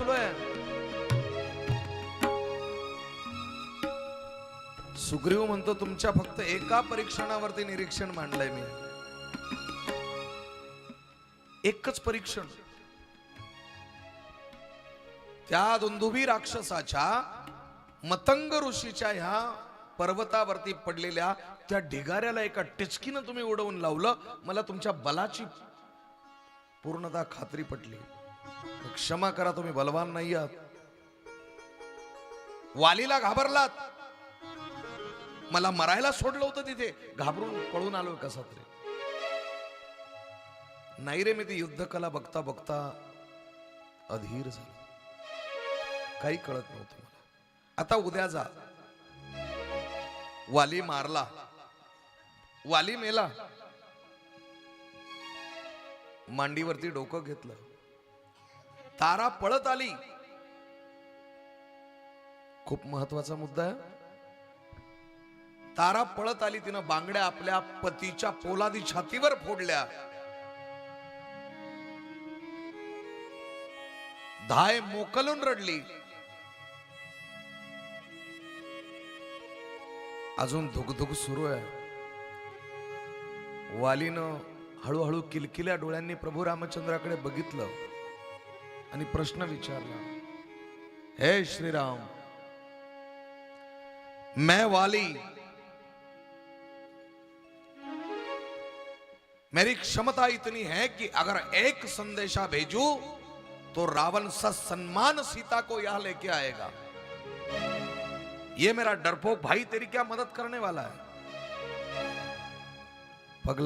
वाचलोय सुग्रीव म्हणतो तुमच्या फक्त एका परीक्षणावरती निरीक्षण मांडलंय मी. एकच परीक्षण. त्या दुंदुभी राक्षसाच्या मतंग ऋषीच्या ह्या पर्वतावरती पडलेल्या त्या ढिगाऱ्याला एका टिचकीनं तुम्ही उडवून लावलं. मला तुमच्या बलाची पूर्णतः खात्री पटली. क्षमा करा तुम्ही बलवान नाही आहात. वालीला घाबरलात. मला मरायला सोडलं होतं तिथे. घाबरून पळून आलो कसा तरी नाही रे मी ती युद्धकला बघता बघता अधीर झालो. काही कळत नव्हतं मला. आता उद्या जा. वाली मारला. वाली मेला. मांडीवरती डोकं घेतलं. तारा पळत आली. खूप महत्त्वाचा मुद्दा आहे. तारा पळत आली तिनं बांगड्या आपल्या पतीच्या पोलादी छातीवर फोडल्या. धाय मोकलून रडली. अजून धुकधुक सुरू आहे. वालीनं हळूहळू किलकिल्या डोळ्यांनी प्रभू रामचंद्राकडे बघितलं. आणि प्रश्न विचारला, हे श्रीराम, मैं वाली, मेरी क्षमता इतनी है कि अगर एक संदेशा भेजू तो रावण सन्मान सीता को यहाँ लेके आएगा। ये मेरा डरपोक भाई तेरी क्या मदद करने वाला है?